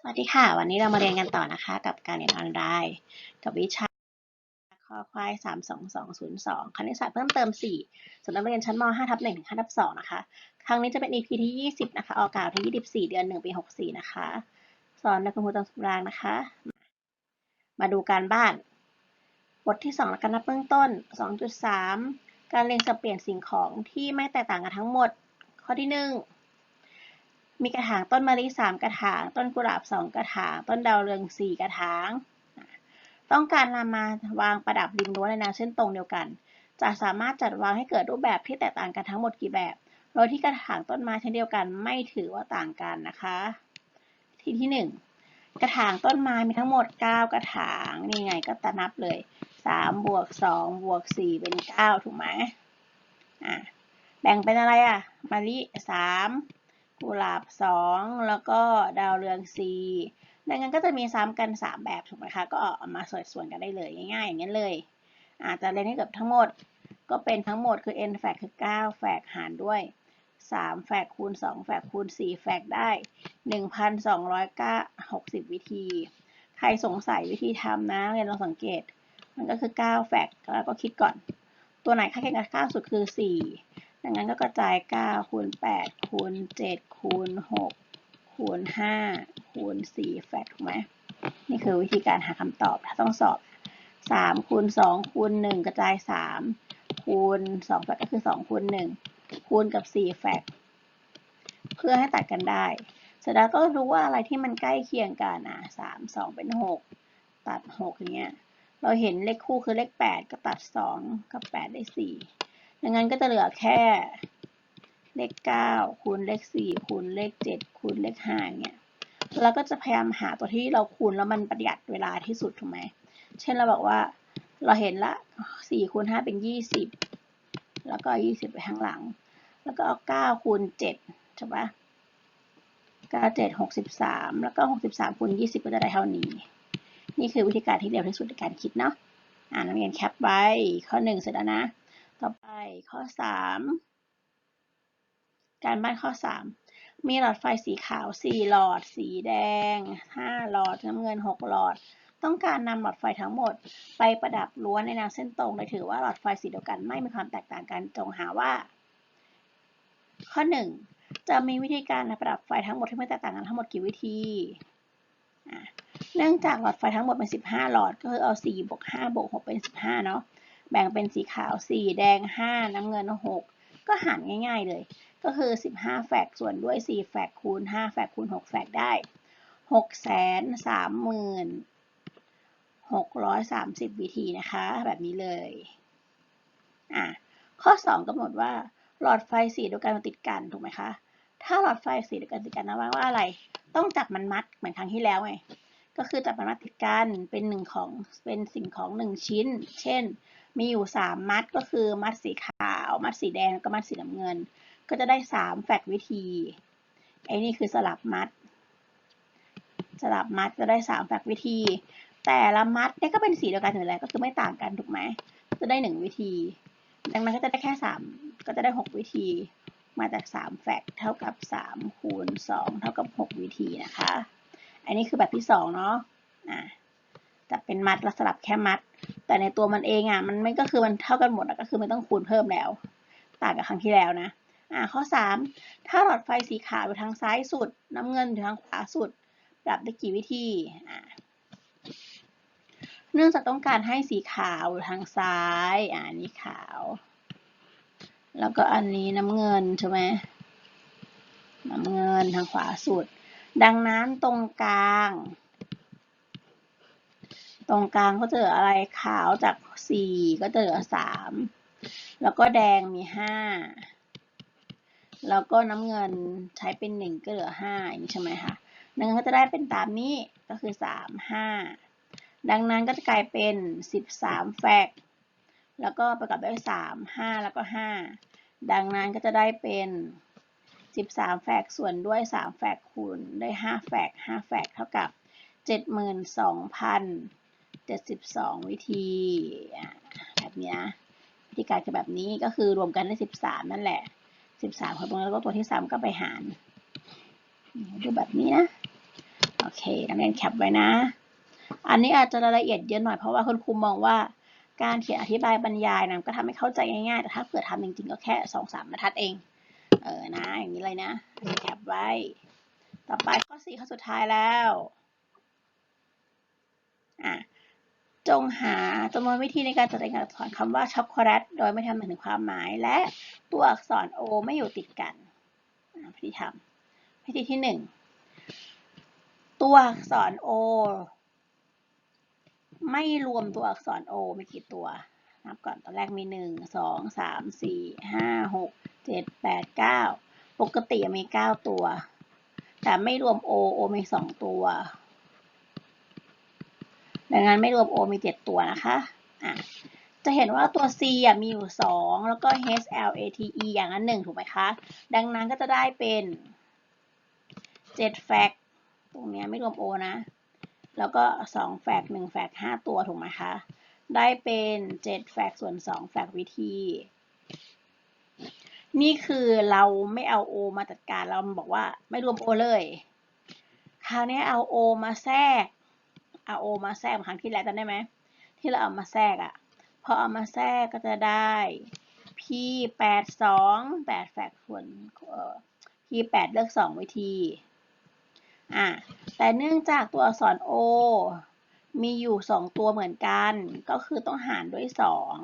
สวัสดีค่ะ วันนี้เรามาเรียนกันต่อนะคะ กับการเรียนออนไลน์กับวิชาข้อควาย32202คณิตศาสตร์เพิ่มเติม4สำหรับนักเรียนชั้นม5ทับ1ถึง5ทับ2นะคะ ครั้งนี้จะเป็น EP ที่20นะคะ ออกอากาศวันที่24เดือน1ปี64นะคะ สอนโดยคุณครูตังสุรางนะคะ มาดูการบ้าน บทที่2และการนับเบื้องต้น2.3การเรียงสับเปลี่ยนสิ่งของที่ไม่แตกต่างกันทั้งหมด ข้อที่1 มีกระถางต้นมะลิสามกระถาง ต้นกุหลาบสองกระถาง ต้นดาวเรืองสี่กระถาง ต้องการนำมาวางประดับริมรั้วในแนวเส้นตรงเดียวกัน จะสามารถจัดวางให้เกิดรูปแบบที่แตกต่างกันทั้งหมดกี่แบบ โดยที่กระถางต้นไม้เช่นเดียวกันไม่ถือว่าต่างกันนะคะ ทีที่หนึ่งกระถางต้นไม้มีทั้งหมด 9 กระถางนี่ไงก็ตะนับเลย3บวก2บวก4เป็น 9 ถูกไหมอะแบ่งเป็นอะไรอะมะลิ3 กุหลาบสองแล้วก็ดาวเรืองสีดังนั้นก็จะมีซ้ำกัน 3 แบบถูกไหมคะ ก็เอามาส่วนส่วนกันได้เลยง่ายๆอย่างนี้เลย อาจจะเรียนให้เกือบทั้งหมด ก็เป็นทั้งหมดคือ n แฟกคือ 9 แฟกหารด้วย 3 แฟกคูณ 2 แฟกคูณ 4 แฟกได้ 1,260 วิธี ใครสงสัยวิธีทำนะเรียนลองสังเกต มันก็คือ 9 แฟกแล้วก็คิดก่อน ตัวไหนค่าเคียงกับ9สุดคือ 4 ดังนั้นก็กระจาย 9 คูณ 8 คูณ 7 คูณ 6 คูณ 5 คูณ 4 แฟกถูกไหมนี่คือวิธีการหาคำตอบถ้าต้องสอบ 3 คูณ 2 คูณ 1 กระจาย 3 คูณ 2 แฟกก็คือ 2 คูณ 1 คูณกับ 4 แฟกเพื่อให้ตัดกันได้ เสร็จแล้วก็รู้ว่าอะไรที่มันใกล้เคียงกันอะ3 2 เป็น 6 ตัด6อย่างเงี้ยเราเห็นเลขคู่คือเลข 8 ก็ตัด 2 กับ 8 ได้ 4 ดังนั้นก็จะเหลือแค่เลขเก้าคูณเลขสี่คูณเลขเจ็ดคูณเลขห้าเนี่ยแล้วก็จะพยายามหาตัวที่เราคูณแล้วมันประหยัดเวลาที่สุดถูกไหม เช่นเราบอกว่าเราเห็นละสี่คูณห้าเป็นยี่สิบแล้วก็ยี่สิบไปข้างหลัง แล้วก็เอาเก้าคูณเจ็ดใช่ปะเก้าเจ็ดหกสิบสามแล้วก็หกสิบสามคูณยี่สิบก็จะได้เท่านี้ นี่คือวิธีการที่เร็วที่สุดในการคิดเนาะอ่านนักเรียนแคปไว้ข้อหนึ่งเสร็จแล้วนะ ต่อไปข้อ 3 การบ้านข้อ 3 มีหลอดไฟสีขาว 4 หลอด สีแดง 5 หลอดน้ำเงิน 6 หลอด ต้องการนำหลอดไฟทั้งหมด ไปประดับล้วนในแนวเส้นตรงโดยถือว่าหลอดไฟสีเดียวกันไม่มีความแตกต่างกันจงหาว่า ข้อ 1 จะมีวิธีการประดับไฟทั้งหมดที่ไม่แตกต่างกันทั้งหมดกี่วิธีเนื่องจากหลอดไฟทั้งหมดเป็น 15 หลอด ก็คือเอา4บวก5บวก6เป็น 15 เนาะ แบ่งเป็นสีขาว 4 แดง 5 น้ำเงิน 6 ก็หารง่ายๆเลย ก็คือ 15 แฟกส่วนด้วย 4 แฟกคูณ 5 แฟกคูณ 6 แฟกได้ 6 3 630 วิธีนะคะ แบบนี้เลยอะข้อ 2กำหนดว่าหลอดไฟสีเดียวกันติดกันถูกไหมคะ ถ้าหลอดไฟสีเดียวกันติดกันนะว่าว่าอะไร ต้องจับมันมัดเหมือนครั้งที่แล้วไง ก็คือจับมันมัดติดกันเป็นหนึ่งของเป็นสิ่งของหนึ่งชิ้น เช่น มีอยู่สามมัดก็คือมัดสีขาว มัดสีแดงแล้วก็มัดสีน้ำเงิน ก็จะได้สามแฟกวิธีไอ้นี่คือสลับมัด สลับมัดจะได้สามแฟกวิธี แต่ละมัดเนี่ยก็เป็นสีเดียวกันอยู่แล้วก็คือไม่ต่างกันถูกไหมจะได้หนึ่งวิธี ดังนั้นก็จะได้แค่สามก็จะได้หกวิธี มาจากสามแฟกเท่ากับสามคูณสองเท่ากับหกวิธีนะคะ อันนี้คือแบบที่สองเนาะอะจะเป็นมัดแล้วสลับแค่มัด แต่ในตัวมันเองอะมันไม่ก็คือมันเท่ากันหมดก็คือไม่ต้องคูณเพิ่มแล้ว ต่างกับครั้งที่แล้วนะอ่าข้อ 3 ถ้าหลอดไฟสีขาวอยู่ทางซ้ายสุด น้ำเงินอยู่ทางขวาสุดปรับได้กี่วิธีอ่าเนื่องจากต้องการให้สีขาวอยู่ทางซ้ายอ่านี้ขาว แล้วก็อันนี้น้ำเงินใช่ไหมน้ำเงินทางขวาสุด ดังนั้นตรงกลาง ตรงกลางก็จะเหลืออะไรขาวจากสี่ก็จะเหลือสามแล้วก็แดงมีห้าแล้วก็น้ำเงินใช้เป็นหนึ่งก็เหลือห้าอย่างนี้ใช่ไหมคะดังนั้นก็จะได้เป็นตามนี้ก็คือสามห้าดังนั้นก็จะกลายเป็นสิบสามแฟกแล้วก็ประกอบด้วยสามห้าแล้วก็ห้าดังนั้นก็จะได้เป็นสิบสามแฟกส่วนด้วยสามแฟกคูณได้ห้าแฟกห้าแฟกเท่ากับเจ็ดหมื่นสองพัน 72 วิธีแบบนี้นะวิธีการคือแบบนี้ก็คือรวมกันได้ 13 นั่นแหละ 13พอตรงแล้วก็ตัวที่ 3 ก็ไปหารดูแบบนี้นะ โอเคนักเรียนแคปไว้นะ อันนี้อาจจะรายละเอียดเยอะหน่อยเพราะว่าคุณครูมองว่าการเขียนอธิบายบรรยายนะก็ทำให้เข้าใจง่ายๆ แต่ถ้าเผื่อทำจริงๆ ก็แค่สองสามบรรทัดเอง เออนะ อย่างนี้เลยนะ แคปไว้ ต่อไปข้อสี่ข้อสุดท้ายแล้ว อะ จงหาจำนวนวิธีในการจัดรายงานอักษรคำว่าช็อกโกแลตโดยไม่ทำถึงความหมาย และตัวอักษร O ไม่อยู่ติดกันอะวิธีทำวิธีที่หนึ่งตัวอักษร O ไม่รวมตัวอักษร O มีกี่ตัว นับก่อนตอนแรกมีหนึ่งสองสามสี่ห้าหกเจ็ดแปดเก้าปกติมีเก้าตัว แต่ไม่รวม O O มีสองตัว ดังนั้นไม่รวม O มีเจ็ดตัวนะคะะจะเห็นว่าตัว C อะมีอยู่สองแล้วก็ H L A T E อย่างนั้นหนึ่งถูกไหมคะ ดังนั้นก็จะได้เป็นเจ็ดแฟกตรงนี้ไม่รวม O นะ แล้วก็สองแฟกหนึ่งแฟกห้าตัวถูกไหมคะ ได้เป็นเจ็ดแฟกส่วนสองแฟกวิธีนี่คือเราไม่เอา O มาจัดการเราบอกว่าไม่รวม O เลย คราวนี้เอา O มาแทรก เอา O มาแทรกครั้งที่แล้วจำได้ไหมที่เราเอามาแทรกอะ่ะพอเอามาแทรกก็จะได้ P แปดสองแปดแฟกส่วนเอ่อ P แปดเลือกสองวิธีอะแต่เนื่องจากตัวอักษร O มีอยู่สองตัวเหมือนกัน ก็คือต้องหารด้วยสอง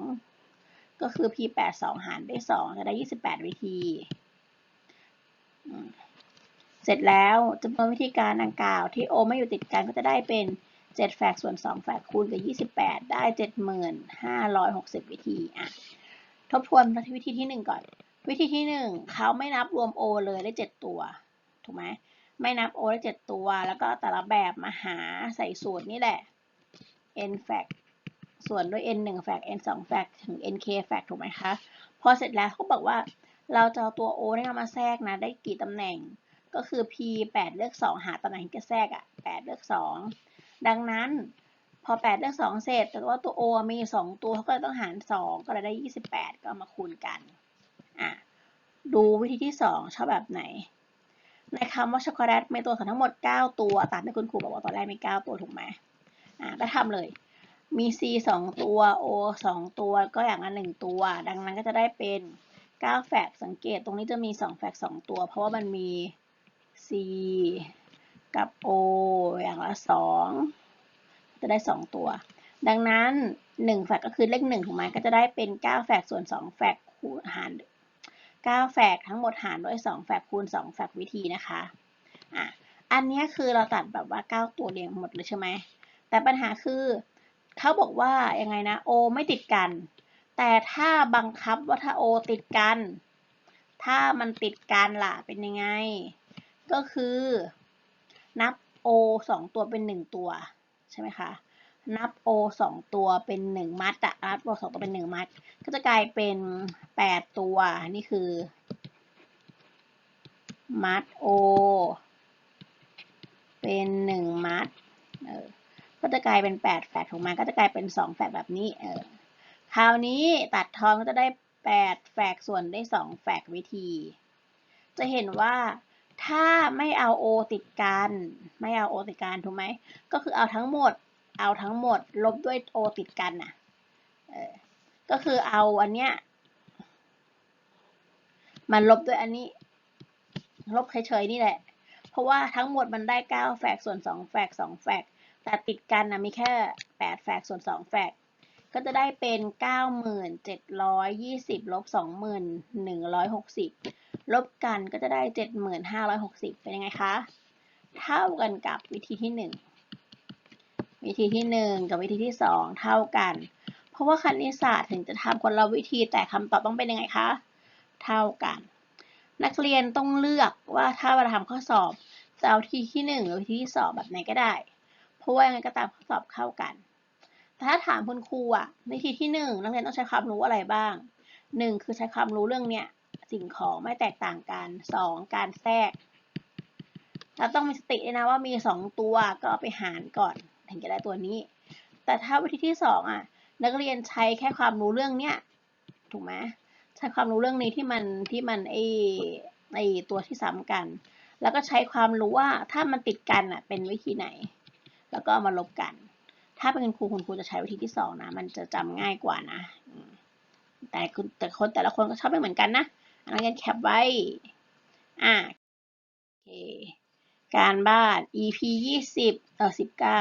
ก็คือ P แปดสองหารด้วยสองจะได้ยี่สิบแปดวิธีเสร็จแล้วจำนวนวิธีการดังกล่าวที่ O ไม่อยู่ติดกันก็จะได้เป็น 7แฟกส่วน2แฟกคูณกับ 28 ได้ 7560 วิธีอะทบทวนวิธีที่ 1 ก่อน วิธีที่ 1เขาไม่นับรวม O เลยได้ 7 ตัว ถูกไหมไม่นับ O ได้ 7 ตัว แล้วก็แต่ละแบบมาหาใส่สูตรนี่แหละ n แฟกส่วนด้วย n 1แฟก n 2แฟกถึง nk แฟกถูกไหมคะ พอเสร็จแล้วเขาบอกว่าเราจะเอาตัว O เนี่ยมาแทรกนะ ได้กี่ตำแหน่ง ก็คือ p 8เลือก 2 หาตำแหน่งที่จะแทรกอะ8เลือก 2 ดังนั้นพอ 8 เลือก 2 เสร็จ แต่ว่าตัว o มีอยู่2ตัวเขาก็ต้องหาร 2 ก็เลยได้ 28 ก็เอามาคูณกัน อะ ดูวิธีที่ 2 ชอบแบบไหน ในคำว่าช็อกโกแลตมีตัวอักษรทั้งหมด 9 ตัว ตามที่คุณครูบอกว่าตอนแรกมี 9 ตัวถูกไหมอะ ก็ทำเลย มี c 2 ตัว o 2 ตัว ก็อย่างละ1ตัว ดังนั้นก็จะได้เป็น 9 แฟกสังเกตตรงนี้จะมี 2 แฟก2ตัว เพราะว่ามันมี c กับ o อย่างละ2จะได้2ตัว ดังนั้น1แฟกก็คือเลข1ถูกไหมก็จะได้เป็น9แฟกส่วน2แฟกคูณหาร9แฟกทั้งหมดหารด้วย2แฟกคูณ2แฟกวิธีนะคะอะอันนี้คือเราตัดแบบว่า9ตัวเรียงหมดเลยใช่ไหมแต่ปัญหาคือเขาบอกว่ายังไงนะ O ไม่ติดกัน แต่ถ้าบังคับว่าถ้า O ติดกัน ถ้ามันติดกันล่ะเป็นยังไง ก็คือ นับ O สองตัวเป็นหนึ่งตัวใช่ไหมคะนับ O สองตัวเป็นหนึ่งมัดอะนับ O สองตัวเป็นหนึ่งมัด ก็จะกลายเป็นแปดตัว นี่คือ มัด O เป็นหนึ่งมัดเออก็จะกลายเป็นแปดแฟกถูกไหมก็จะกลายเป็นสองแฟกแบบนี้เออคราวนี้ตัดทอนก็จะได้แปดแฟกส่วนได้สองแฟกวิธี จะเห็นว่า ถ้าไม่เอา O ติดกัน ไม่เอา O ติดกันถูกไหม ก็คือเอาทั้งหมด เอาทั้งหมด ลบด้วย O ติดกันน่ะก็คือเอาอันเนี้ยมันลบด้วยอันนี้ ลบเฉยๆนี่แหละ เพราะว่าทั้งหมดมันได้ 9 แฟกส่วน 2 แฟก2แฟกแต่ติดกันนะมีแค่ 8 แฟกส่วน 2 แฟกก็จะได้เป็น 9720ลบ2160 ลบกันก็จะได้เจ็ดหมื่นห้าร้อยหกสิบเป็นยังไงคะ เท่ากันกับวิธีที่หนึ่งวิธีที่หนึ่งกับวิธีที่สองเท่ากัน เพราะว่าคณิตศาสตร์ถึงจะทำคนละวิธีแต่คำตอบต้องเป็นยังไงคะ เท่ากัน นักเรียนต้องเลือกว่าถ้าเราทำข้อสอบจะเอาวิธีที่หนึ่งหรือวิธีที่สองแบบไหนก็ได้ เพราะว่ายังไงก็ตามข้อสอบเข้ากัน แต่ถ้าถามคุณครูอะวิธีที่หนึ่งนักเรียนต้องใช้ความรู้อะไรบ้างหนึ่งคือใช้ความรู้เรื่องเนี้ย สิ่งของไม่แตกต่างกันสองการแทรก เราต้องมีสติด้วยนะว่ามีสองตัวก็เอาไปหารก่อน ถึงจะได้ตัวนี้ แต่ถ้าวิธีที่สองอะนักเรียนใช้แค่ความรู้เรื่องเนี้ยถูกไหมใช้ความรู้เรื่องนี้ที่มันที่มันไอไอตัวที่ซ้ำกัน แล้วก็ใช้ความรู้ว่าถ้ามันติดกันอะเป็นวิธีไหน แล้วก็มาลบกัน ถ้าเป็นคุณครูคุณครูจะใช้วิธีที่สองนะ มันจะจำง่ายกว่านะแต่คุณแต่คนแต่ละคนก็ชอบไม่เหมือนกันนะ อันนั้นกันแคปไว้ อ่าโอเค การบ้าน EP ยี่สิบเออสิบเก้า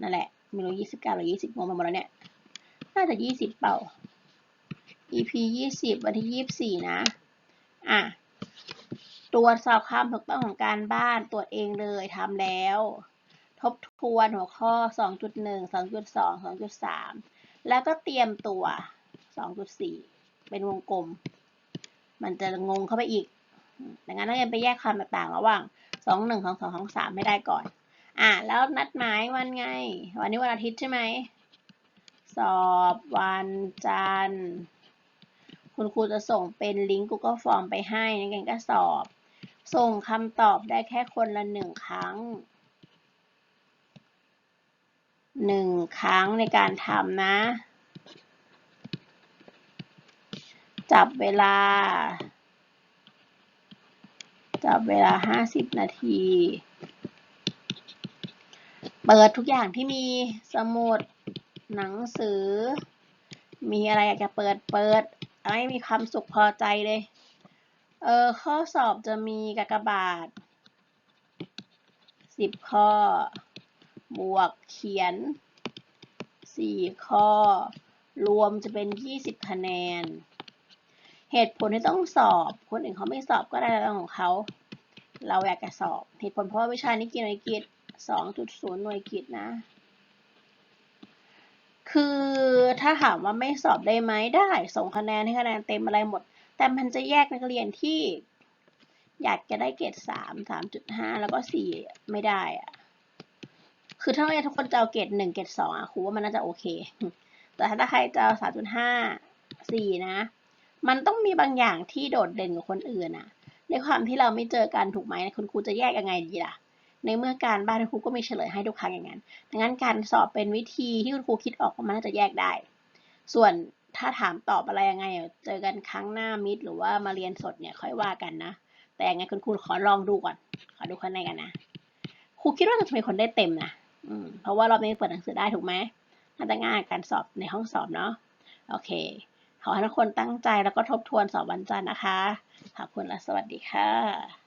นั่นแหละไม่รู้ยี่สิบเก้าหรือยี่สิบงงไปหมดแล้วเนี่ย น่าจะยี่สิบเปล่า EP ยี่สิบวันที่ยี่สิบสี่นะ อะ ตรวจสอบความถูกต้องของการบ้านตรวจเองเลยทำแล้ว ทบทวนหัวข้อ 2.1 2.2 2.3 แล้วก็เตรียมตัว 2.4 เป็นวงกลม มันจะงงเข้าไปอีก ดังนั้นนักเรียนไปแยกความต่างระหว่าง 2 1 2 2 2 3ไม่ได้ก่อน อะ แล้วนัดหมายวันไง วันนี้วันอาทิตย์ใช่ไหม สอบวันจันทร์ คุณครูจะส่งเป็นลิงก์ Google Form ไปให้นักเรียนก็สอบ ส่งคำตอบได้แค่คนละหนึ่งครั้งหนึ่งครั้งในการทำนะ จับเวลา จับเวลาห้าสิบนาที เปิดทุกอย่างที่มีสมุด หนังสือ มีอะไรอยากจะเปิดเปิดเอาให้มีความสุขพอใจเลย เออ ข้อสอบจะมีกากบาทสิบข้อ บวกเขียนสี่ข้อ รวมจะเป็นยี่สิบคะแนน เหตุผลที่ต้องสอบ คนอื่นเขาไม่สอบก็ได้เรื่องของเขา เราอยากจะสอบ เหตุผลเพราะว่าวิชานี้กี่หน่วยกิตสองจุดศูนย์หน่วยกิตนะ คือถ้าถามว่าไม่สอบได้ไหมได้ ส่งคะแนนให้คะแนนเต็มอะไรหมด แต่มันจะแยกนักเรียนที่ อยากจะได้เกรดสามสามจุดห้าแล้วก็สี่ไม่ได้อะคือถ้าเรียนทุกคนจะเอาเกรดหนึ่งเกรดสองอะครูว่ามันน่าจะโอเค แต่ถ้าใครจะเอาสามจุดห้าสี่นะ มันต้องมีบางอย่างที่โดดเด่นกว่าคนอื่นอะในความที่เราไม่เจอกันถูกไหมคุณครูจะแยกยังไงดีล่ะ ในเมื่อการบ้านครูก็มีเฉลยให้ทุกครั้งอย่างนั้น ดังนั้นการสอบเป็นวิธีที่คุณครูคิดออกว่ามันน่าจะแยกได้ ส่วนถ้าถามตอบอะไรยังไง เจอกันครั้งหน้ามิดหรือว่ามาเรียนสดเนี่ยค่อยว่ากันนะ แต่ยังไงคุณครูขอลองดูก่อน ขอดูคะแนนกันนะ ครูคิดว่าจะมีคนได้เต็มนะอืมเพราะว่าเราไม่เปิดหนังสือได้ถูกไหมน่าจะง่ายการสอบในห้องสอบเนาะ โอเค ขอให้ทุกคนตั้งใจแล้วก็ทบทวนสอบวันจันทร์นะคะ ขอบคุณและสวัสดีค่ะ